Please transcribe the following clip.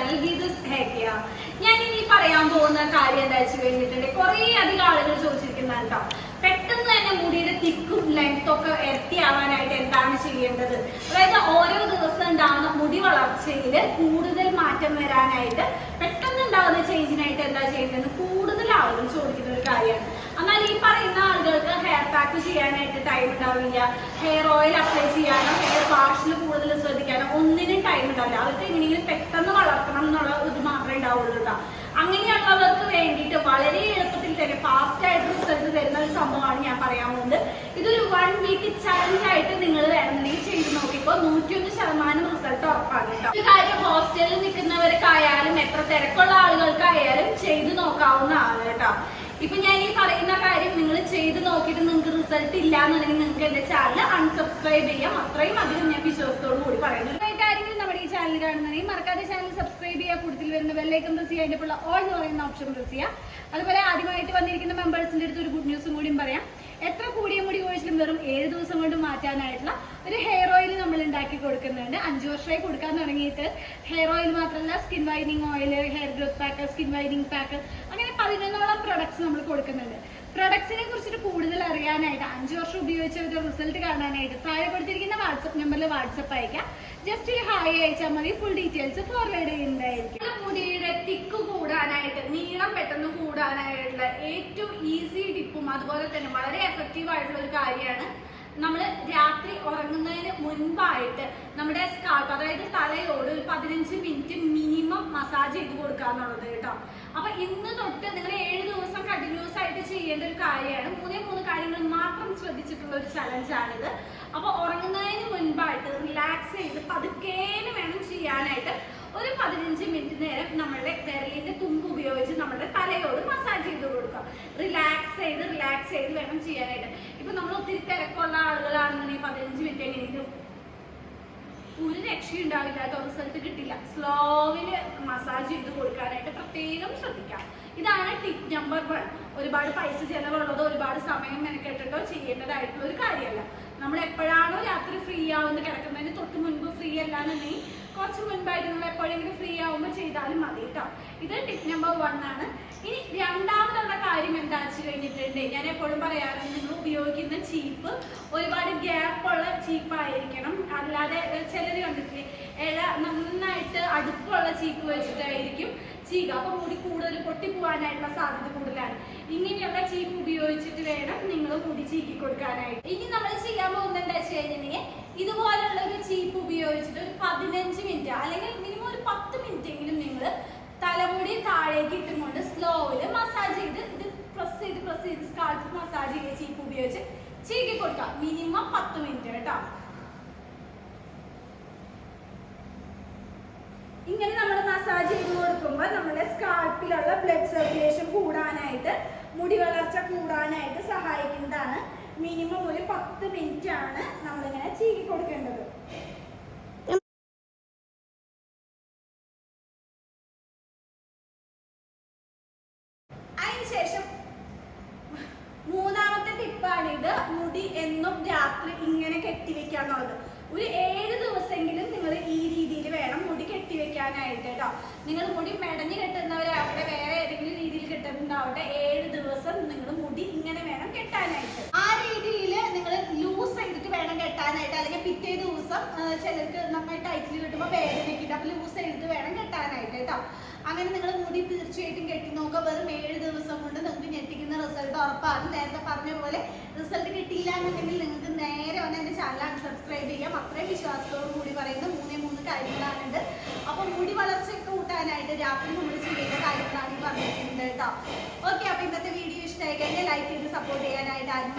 Channel Geetha's hair ഞാൻ ഇനി പറയാൻ പോകുന്ന കാര്യം എന്താ വെച്ച് കഴിഞ്ഞിട്ടുണ്ടെങ്കിൽ കുറേ അധികം ആളുകൾ ചോദിച്ചിരിക്കുന്നതാണ് കേട്ടോ പെട്ടെന്ന് തന്നെ മുടിയുടെ തിക്കും ലെങ്ത്തും ഒക്കെ ഇരട്ടിയാവാനായിട്ട് എന്താണ് ചെയ്യേണ്ടത്? അതായത് ഓരോ ദിവസം ഉണ്ടാകുന്ന മുടി വളർച്ചയിൽ കൂടുതൽ മാറ്റം വരാനായിട്ട് പെട്ടെന്ന് ഉണ്ടാകുന്ന ചേഞ്ചിനായിട്ട് എന്താ ചെയ്യുന്നതെന്ന് കൂടുതൽ ആളുകൾ ചോദിക്കുന്ന ഒരു കാര്യമാണ്. എന്നാൽ ഈ പറയുന്ന ആളുകൾക്ക് ഹെയർ പാക്ക് ചെയ്യാനായിട്ട് ടൈം ഉണ്ടാവില്ല. ഹെയർ ഓയിൽ അപ്ലൈ ചെയ്യാനോ ഹെയർ വാഷിൽ കൂടുതൽ ശ്രദ്ധിക്കാനോ ഒന്നിനും ടൈം ഉണ്ടാവില്ല. അവർക്ക് എങ്ങനെയെങ്കിലും പെട്ടെന്ന് വളർത്തണം എന്നുള്ള ഇത് മാത്രമേ ഉണ്ടാവുള്ളൂ കേട്ടോ അങ്ങനെയുള്ളവർക്ക് വേണ്ടിയിട്ട് വളരെ എളുപ്പത്തിൽ തന്നെ ഫാസ്റ്റ് ആയിട്ട് റിസൾട്ട് തരുന്ന ഒരു സംഭവമാണ് ഞാൻ പറയാൻ പോകുന്നത്. ഇതൊരു വൺ വീക്ക് ചലഞ്ച് ആയിട്ട് നിങ്ങൾ വേണമെന്നുണ്ടെങ്കിൽ ചെയ്ത് നോക്കിക്കോ നൂറ്റിയൊന്ന് ശതമാനം റിസൾട്ട് കാര്യം ഹോസ്റ്റലിൽ നിൽക്കുന്നവർക്കായാലും എത്ര തിരക്കുള്ള ആളുകൾക്കായാലും ചെയ്ത് നോക്കാവുന്നതാണ് കേട്ടോ. ഇപ്പൊ ഞാൻ ഈ പറയുന്ന കാര്യം നിങ്ങൾ ചെയ്ത് നോക്കിയിട്ട് നിങ്ങൾക്ക് റിസൾട്ട് ഇല്ല എന്നുണ്ടെങ്കിൽ നിങ്ങൾക്ക് എന്റെ ചാനൽ അൺസബ്സ്ക്രൈബ് ചെയ്യാം. അത്രയും അധികം ഞാൻ വിശ്വാസത്തോടു കൂടി പറയുന്നു. ആരെങ്കിലും നമ്മുടെ ഈ ചാനൽ കാണുന്നതെങ്കിൽ മറക്കാതെ ചാനൽ സബ്സ്ക്രൈബ് ചെയ്യുക കൂടുതൽ വരുന്ന വെള്ളേക്കും പ്രസ് അതിന്റെ ഉള്ള ഓൾ എന്ന് പറയുന്ന ഓപ്ഷൻ പ്രസ് ചെയ്യുക. അതുപോലെ ആദ്യമായിട്ട് വന്നിരിക്കുന്ന മെമ്പേഴ്സിന്റെ അടുത്ത് ഒരു ഗുഡ് ന്യൂസും കൂടിയും പറയാം. എത്ര കൂടിയ കൊഴിച്ചിലും വെറും ഏഴ് ദിവസം കൊണ്ട് മാറ്റാനായിട്ടുള്ള ഒരു ഹെയർ ഓയിൽ നമ്മൾ ഉണ്ടാക്കി കൊടുക്കുന്നുണ്ട്. അഞ്ചു വർഷമായി കൊടുക്കാൻ തുടങ്ങിയിട്ട് ഹെയർ ഓയിൽ മാത്രമല്ല skin വൈനിങ് oil hair growth pack skin വൈനിങ് pack അങ്ങനെ പതിനൊന്നോളം പ്രൊഡക്ട്സ് നമ്മൾ കൊടുക്കുന്നുണ്ട്. പ്രൊഡക്ട്സിനെ കുറിച്ചിട്ട് കൂടുതൽ അറിയാനായിട്ട് അഞ്ചു വർഷം ഉപയോഗിച്ചവരുടെ റിസൾട്ട് കാണാനായിട്ട് താഴെ കൊടുത്തിരിക്കുന്ന വാട്സപ്പ് നമ്പറിൽ വാട്സപ്പ് അയക്കാം. ജസ്റ്റ് ഒരു ഹായ് അയച്ചാൽ മതി. ഫുൾ ഡീറ്റെയിൽസ് ഫോർവേഡ് ചെയ്യുന്നതായിരിക്കും നമ്മുടെ മുടിയുടെ തിക്ക് കൂടാനായിട്ട് നീളം പെട്ടെന്ന് കൂടാനായിട്ടുള്ള ഏറ്റവും ഈസി ടിപ്പും അതുപോലെ തന്നെ വളരെ എഫക്റ്റീവ് ആയിട്ടുള്ള ഒരു കാര്യമാണ്. നമ്മൾ രാത്രി ഉറങ്ങുന്നതിന് മുൻപായിട്ട് നമ്മുടെ സ്കാൾപ്പ് അതായത് തലയോട് ഒരു പതിനഞ്ച് മിനിറ്റ് മിനിമം മസാജ് ചെയ്ത് കൊടുക്കുക എന്നുള്ളത് കേട്ടോ. അപ്പൊ ഇന്ന് തൊട്ട് നിങ്ങൾ ഏഴ് ദിവസം കണ്ടിന്യൂസ് ആയിട്ട് ചെയ്യേണ്ട ഒരു കാര്യമാണ്. മൂന്നേ മൂന്ന് കാര്യങ്ങൾ മാത്രം ശ്രദ്ധിച്ചിട്ടുള്ള ഒരു ചലഞ്ചാണിത് അപ്പൊ ഉറങ്ങുന്നതിന് മുൻപായിട്ട് റിലാക്സ് ചെയ്ത് പതുക്കേന് വേണം ചെയ്യാനായിട്ട് ഒരു പതിനഞ്ച് മിനിറ്റ് നേരം നമ്മളുടെ വിരലിന്റെ തുമ്പ് ഉപയോഗിച്ച് നമ്മുടെ തലയോട് മസാജ് ചെയ്ത് കൊടുക്കുക. റിലാക്സ് ചെയ്ത് റിലാക്സ് ചെയ്ത് വേണം ചെയ്യാനായിട്ട്. ഇപ്പൊ നമ്മൾ ഒത്തിരി തിരക്കുള്ള ആളുകളാണെന്നുണ്ടെങ്കിൽ പതിനഞ്ച് മിനിറ്റ് എങ്ങനെയെങ്കിലും ഒരു രക്ഷയുണ്ടാവില്ല അത് റിസൾട്ട് കിട്ടില്ല. സ്ലോവിൽ മസാജ് ചെയ്ത് കൊടുക്കാനായിട്ട് പ്രത്യേകം ശ്രദ്ധിക്കാം. ഇതാണ് ടിപ്പ് നമ്പർ വൺ ഒരുപാട് പൈസ ചെലവുള്ളതോ ഒരുപാട് സമയം മെനക്കെട്ടിട്ടോ ചെയ്യേണ്ടതായിട്ടുള്ള ഒരു കാര്യമല്ല. നമ്മൾ എപ്പോഴാണോ രാത്രി ഫ്രീ ആവുന്ന കിടക്കുന്നതിന് തൊട്ട് മുൻപ് ഫ്രീ അല്ല എന്നുണ്ടെങ്കിൽ കുറച്ച് മുൻപായിട്ട് നിങ്ങൾ എപ്പോഴെങ്കിലും ചെയ്താലും മതി കേട്ടോ ഇത് ടിപ്പ് നമ്പർ വൺ ആണ്. ഇനി രണ്ടാമതുള്ള കാര്യം എന്താ വെച്ച് കഴിഞ്ഞിട്ടുണ്ട്? ഞാൻ എപ്പോഴും പറയാറുണ്ട് നിങ്ങൾ ഉപയോഗിക്കുന്ന ചീപ്പ് ഒരുപാട് ഗ്യാപ്പ് ഉള്ള ചീപ്പ് ആയിരിക്കണം. അല്ലാതെ ചിലർ കണ്ടിട്ടില്ലേ ഇഴ നന്നായിട്ട് അടുപ്പുള്ള ചീപ്പ് വെച്ചിട്ടായിരിക്കും ചീക അപ്പൊ മുടി കൂടുതൽ പൊട്ടി പോകാനായിട്ടുള്ള സാധ്യത കൂടുതലാണ്. ഇങ്ങനെയുള്ള ചീപ്പ് ഉപയോഗിച്ചിട്ട് വേണം നിങ്ങൾ മുടി ചീക്കി കൊടുക്കാനായിട്ട്. ഇനി നമ്മൾ ചെയ്യാൻ പോകുന്നത് എന്താ വെച്ച് കഴിഞ്ഞിട്ടുണ്ടെങ്കിൽ ഇതുപോലുള്ള ഒരു ചീപ്പ് ഉപയോഗിച്ചിട്ട് ഒരു പതിനഞ്ച് മിനിറ്റ് അല്ലെങ്കിൽ മിനിമം ഒരു പത്ത് മിനിറ്റ് എങ്കിലും നിങ്ങൾ തലമുടി താഴേക്ക് ഇട്ടുകൊണ്ട് സ്ലോവിൽ മസാജ് ചെയ്ത് ഇത് പ്രസ് ചെയ്ത് പ്രസ് ചെയ്ത് സ്കാൾപ്പ് മസാജ് ചെയ്ത് ചീപ്പ് ഉപയോഗിച്ച് ചീക്കി കൊടുക്കുക. മിനിമം പത്ത് മിനിറ്റ് കേട്ടോ. ഇങ്ങനെ നമ്മൾ മസാജ് ചെയ്ത് കൊടുക്കുമ്പോൾ നമ്മുടെ സ്കാൾപ്പിലുള്ള ബ്ലഡ് സർക്കുലേഷൻ കൂടാനായിട്ട് മുടി വളർച്ച കൂടാനായിട്ട് സഹായിക്കുന്നതാണ്. മിനിമം ഒരു പത്ത് മിനിറ്റ് ആണ് നമ്മളിങ്ങനെ ചീകി കൊടുക്കേണ്ടത് അതിനുശേഷം മൂന്നാമത്തെ ടിപ്പാണിത് മുടി എന്നും രാത്രി ഇങ്ങനെ കെട്ടിവെക്കാന്നുള്ളത്. ഒരു ഏഴ് ദിവസമെങ്കിലും നിങ്ങൾ ഈ രീതിയിൽ വേണം മുടി കെട്ടിവെക്കാനായിട്ട് കേട്ടോ നിങ്ങൾ മുടി മെടഞ്ഞ് കെട്ടുന്നവരാവട്ടെ വേറെ ഏതെങ്കിലും രീതിയിൽ കെട്ടുന്നുണ്ടാവട്ടെ ഏഴ് ദിവസം നിങ്ങൾ മുടി ഇങ്ങനെ വേണം കെട്ടാനായിട്ട്. ആ രീതിയിൽ നിങ്ങൾ ലൂസ് ചെയ്തിട്ട് വേണം കെട്ടാനായിട്ട്. അല്ലെങ്കിൽ പിറ്റേ ദിവസം ചിലർക്ക് നന്നായി ടൈറ്റിൽ കിട്ടുമ്പോൾ വേദനയ്ക്കിട്ട് അപ്പൊ ലൂസ് ചെയ്തിട്ട് വേണം കെട്ടാനായിട്ട് കേട്ടോ അങ്ങനെ നിങ്ങൾ മുടി തീർച്ചയായിട്ടും കെട്ടി നോക്കുക. വെറും ഏഴ് ദിവസം കൊണ്ട് നിങ്ങൾക്ക് ഞെട്ടിക്കുന്ന റിസൾട്ട് ഉറപ്പാണ്. നേരത്തെ പറഞ്ഞ പോലെ റിസൾട്ട് കിട്ടിയില്ല എന്നുണ്ടെങ്കിൽ നിങ്ങൾക്ക് നേരെ വന്ന് എന്റെ ചാനൽ സബ്സ്ക്രൈബ് ചെയ്യാം അത്രയും വിശ്വാസത്തോടു കൂടി പറയുന്ന മൂന്നേ മൂന്ന് കാര്യങ്ങളാണുണ്ട് അപ്പോൾ മുടി വളർച്ച കൂട്ടാനായിട്ട് രാത്രി നമ്മൾ ചെയ്യേണ്ട കാര്യങ്ങളാണ് പറഞ്ഞിട്ടുണ്ട് കേട്ടോ. ഓക്കെ അപ്പോൾ ഇന്നത്തെ വീഡിയോ ഇഷ്ടമായി കഴിഞ്ഞാൽ ലൈക്ക് ചെയ്ത് സപ്പോർട്ട് ചെയ്യാനായിട്ട് ആരും